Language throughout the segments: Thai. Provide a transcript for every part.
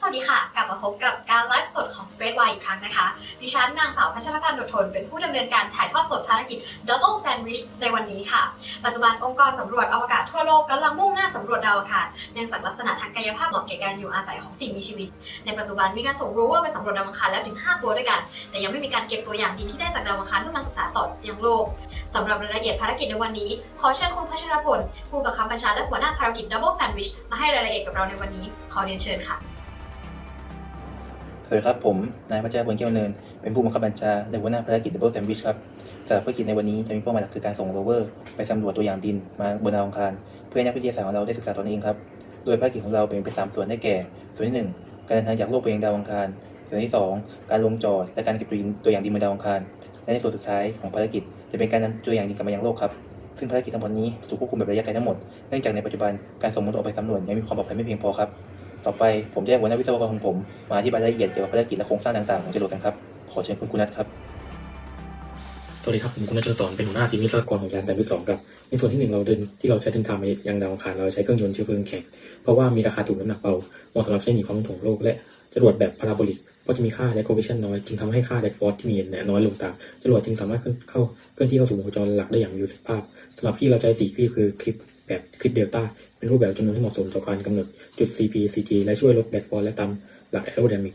สวัสดีค่ะ กลับมาพบกับการไลฟ์สดของ Space Y อีกครั้งนะคะ ดิฉันนางสาวพัชรพันธ์ดดทน เป็นผู้ดำเนินการถ่ายทอดสดภารกิจ Double Sandwich ในวันนี้ค่ะ ปัจจุบันองค์กรสำรวจอวกาศทั่วโลกกำลังมุ่งหน้าสำรวจดาวอังคารเนื่องจากลักษณะทางกายภาพเหมาะแก่การอยู่อาศัยของสิ่งมีชีวิต ในปัจจุบันมีการส่งโรเวอร์ไปสำรวจดาวอังคารแล้วถึง 5 ตัวด้วยกัน แต่ยังไม่มีการเก็บตัวอย่างดินที่ได้จากดาวอังคารเพื่อมาศึกษาต่อยังโลกสำหรับรายละเอียดภารกิจในวันนี้ขอเชิญคุณพัชรพลผู้บังคับบัญชาและหัวหน้าภารกิจ Double Sandwich มาให้รายละเอียดกับเราในวันนี้ขอเรียนเชิญค่ะ วัสดีครับผม นายพัชรพลเกี้ยวเนิน เป็นผู้บังคับบัญชาและหัวหน้าภารกิจ Double Sandwich ครับสำหรับภารกิจในวันนี้จะมีเป้าหมายหลักคือการส่งโรเวอร์ ไปสำรวจตัวอย่างดินมาบนดาวอังคาร เพื่อให้นักวิทยาศาสตร์ของเราได้ศึกษาตนเองครับ โดยภารกิจของเราแบ่งเป็นสามส่วนได้แก่ ส่วนที่หนึ่งการเดินทางจากโลกไปยังดาวอังคาร ส่วนที่สองการลงจอดและการเก็บตัวอย่างดินบนดาวอังคาร และในส่วนสุดท้ายของภารกิจจะเป็นการนำตัวอย่างดินกลับมายังโลกครับ ซึ่งภารกิจทั้งหมดนี้ถูกควบคุมแบบระยะไกลทั้งหมด เนื่องจากในปัจจุบันการส่งมนุษย์ออกไปสำรวจยังมีความปลอดภัยไม่เพียงพอครับ ต่อไปผมจะให้หัวหน้าวิศวกรของผม มาอธิบายรายละเอียดเกี่ยวกับภารกิจและโครงสร้างต่างๆของจรวดกันครับ ขอเชิญคุณกุนัทครับ สวัสดีครับ ผมคุณนัทชนสอนเป็นหัวหน้าทีมวิศวกรของยานแซมวิทสองครับ ในส่วนที่หนึ่งเราเดินที่เราใช้เดินทางไปยังดาวอังคารเราใช้เครื่องยนต์เชื้อเพลิงแข็ง เพราะว่ามีราคาถูกน้ำหนักเบาเหมาะสำหรับใช้หนีความถ่วงโลกและจรวดแบบพาราโบลิกเพราะจะมีค่าแดกโควิชันน้อย จึงทำให้ค่าแดกฟอร์สที่มีเนี่ยน้อยลงตามจรวดจึงสามารถเข้าเคลื่อนที่เข้าสู่วงโคจรหลักได้อย่างมีประสิทธิภาพสำหรับที่เราใช้สีคลิปคือคลิป แบบคลิปเดลต้าเป็นรูปแบบจำนวนที่เหมาะสมต่อการกำหนดจุด CP CG และช่วยลดแดกฟอร์และตามหลักแอโรไดนามิก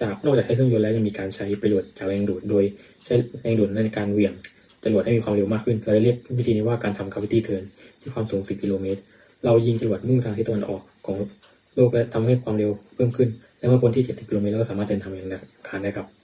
จากนอกจากใช้เครื่องยนต์แล้วยังมีการใช้ประโยชน์จากแรงดูดโดยใช้แรงดูดในการเหวี่ยงจรวดให้มีความเร็วมากขึ้น เราจะเรียกวิธีนี้ว่าการทำ gravity turn ที่ความสูง 10 กิโลเมตร เรายิงจรวดมุ่งทางทิศตะวันออกของโลกและทำให้ความเร็วเพิ่มขึ้น และเมื่อพ้นที่ 70 กิโลเมตรเราก็สามารถเดินทางไปยังดาวอังคารได้ครับ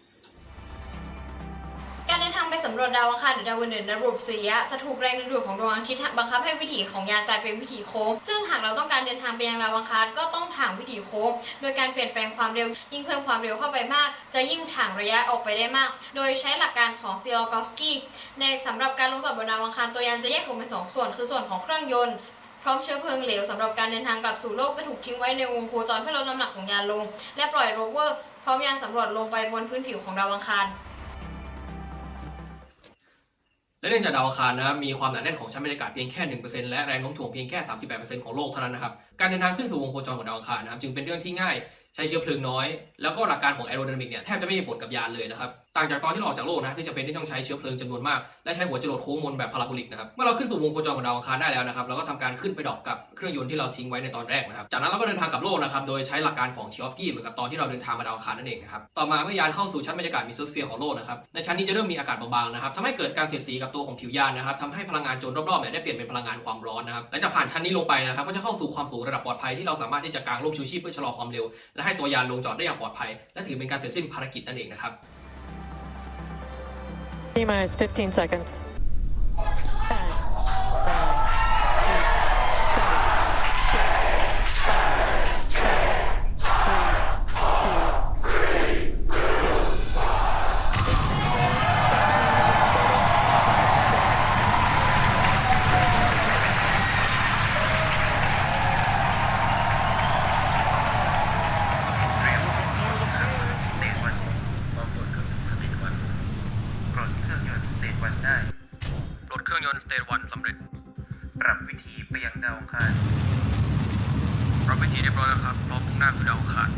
ำรวจดาวอังคารหรือดาวอื่นๆในระบบสุริยะจะถูกแรงดึงดูดของดวงอาทิตย์บังคับให้วิถีของยานกลายเป็นวิถีโค้ง ซึ่งหากเราต้องการเดินทางไปยังดาวอังคารก็ต้องถ่างวิถีโค้ง โดยการเปลี่ยนแปลงความเร็ว ยิ่งเพิ่มความเร็วเข้าไปมาก จะยิ่งถ่างระยะออกไปได้มาก โดยใช้หลักการของซีลอกอฟสกี้ในสำหรับการลงจอดบนดาวอังคารตัวยานจะแยกออกเป็นสองส่วน คือส่วนของเครื่องยนต์พร้อมเชื้อเพลิงเหลวสำหรับการเดินทางกลับสู่โลกจะถูกทิ้งไว้ในวงโคจรเพื่อลดน้ำหนักของยานลง และปล่อยโรเวอร์พร้อมยานสำรวจลงไปบนพื้นผิวของดาวอังคาร และเนื่องจากดาวอังคารนะครับมีความหนาแน่นของชั้นบรรยากาศเพียงแค่ 1%และแรงโน้มถ่วงเพียงแค่ 38%ของโลกเท่านั้นนะครับ การเดินทางขึ้นสู่วงโคจรของดาวอังคารนะครับจึงเป็นเรื่องที่ง่าย ใช้เชื้อเพลิงน้อย แล้วก็หลักการของแอโรไดนามิกเนี่ยแทบจะไม่มีผลกับยานเลยนะครับ ต่างจากตอนที่เราออกจากโลกนะที่จะเป็นที่ต้องใช้เชื้อเพลิงจำนวนมาก และใช้หัวจรวดโค้งมนแบบพาราโบลิกนะครับ เมื่อเราขึ้นสู่วงโคจรของดาวอังคารได้แล้วนะครับ เราก็ทำการขึ้นไปดอกกับเครื่องยนต์ที่เราทิ้งไว้ในตอนแรกนะครับ จากนั้นเราก็เดินทางกลับโลกนะครับ โดยใช้หลักการของชิออฟกี้เหมือนกับตอนที่เราเดินทางมาดาวอังคารนั่นเองนะครับ ต่อมาเมื่อยานเข้าสู่ชั้นบรรยากาศมิโซสเฟียร์ของโลกนะครับ ในชั้นนี้จะเริ่มมีอากาศบางๆนะครับทำให้เกิดการเสียดสีกับตัวของผิวยานนะครับทำให้พลังงานโจรรอบๆเนี่ยได้เปลี่ยนเป็นพลังงานความร้อนนะครับหลังจากผ่านชั้นนี้ลงไปนะครับก็จะเข้าสู่ความสูงระดับปลอดภัยที่เราสามารถที่จะกางร่มชูชีพเพื่อชะลอความเร็วและให้ตัวยานลงจอดได้อย่างปลอดภัย และถือเป็นการเสร็จสิ้นภารกิจนั่นเองนะครับ T minus 15 seconds. ไปยังดาวอังคารปรับวิธีเรียบร้อยแล้วครับพร้อมมุ่งหน้าสู่ดาวอังคาร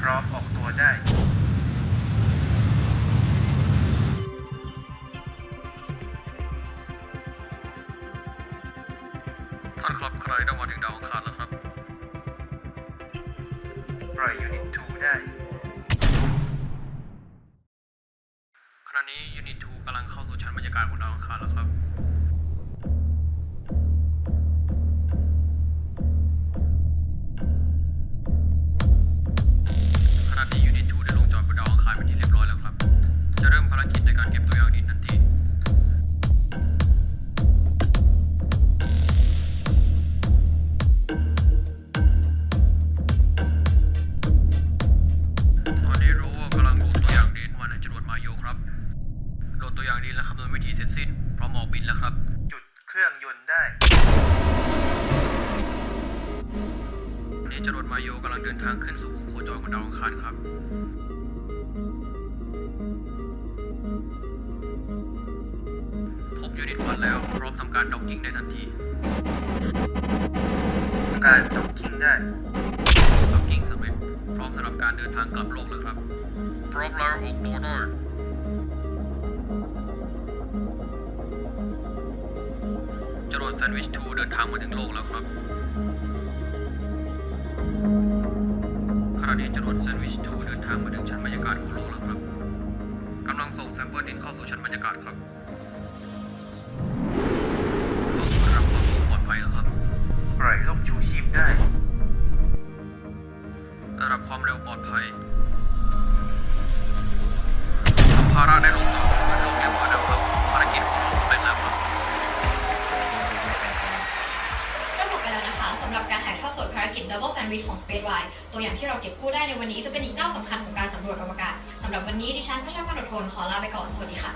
พร้อมออกตัวได้ท่านครับใครได้มาถึงดาวอังคารแล้วครับ ปล่อยยูนิต2ได้ขณะนี้ยูนิต2กำลังเข้าสู่ชั้นบรรยากาศของดาวอังคารแล้วครับ ตัวอย่างดินและคำนวณวิธีเสร็จสิ้นพร้อมออกบินแล้วครับ จุดเครื่องยนต์ได้วันนี้จรวดมาโยกำลังเดินทางขึ้นสู่วงโคจรของดาวอังคารครับ พบยูนิตวันแล้ว พร้อมทำการด็อกกิ้งได้ทันทีการตกกิ้งได้ด็อกกิ้งสำเร็จร้อมสำหรับการเดินทางกลับโลกแล้วครับ พร้อมแล้วออกตัวได้ จรวดแซนด์วิช2เดินทางมาถึงโลกแล้วครับขณะนี้จรวดแซนด์วิช2เดินทางมาถึงชั้นบรรยากาศของโลกแล้วครับกำลังส่งแซมเปิลดินเข้าสู่ชั้นบรรยากาศครับ ดสดภารกิจ Double Sandwich ของ Space Y ตัวอย่างที่เราเก็บกู้ได้ในวันนี้จะเป็นอีกก้าวสำคัญของการสำรวจอวกาศสำหรับวันนี้ดิฉันพระชาพันธ์อดทนขอลาไปก่อน สวัสดีค่ะ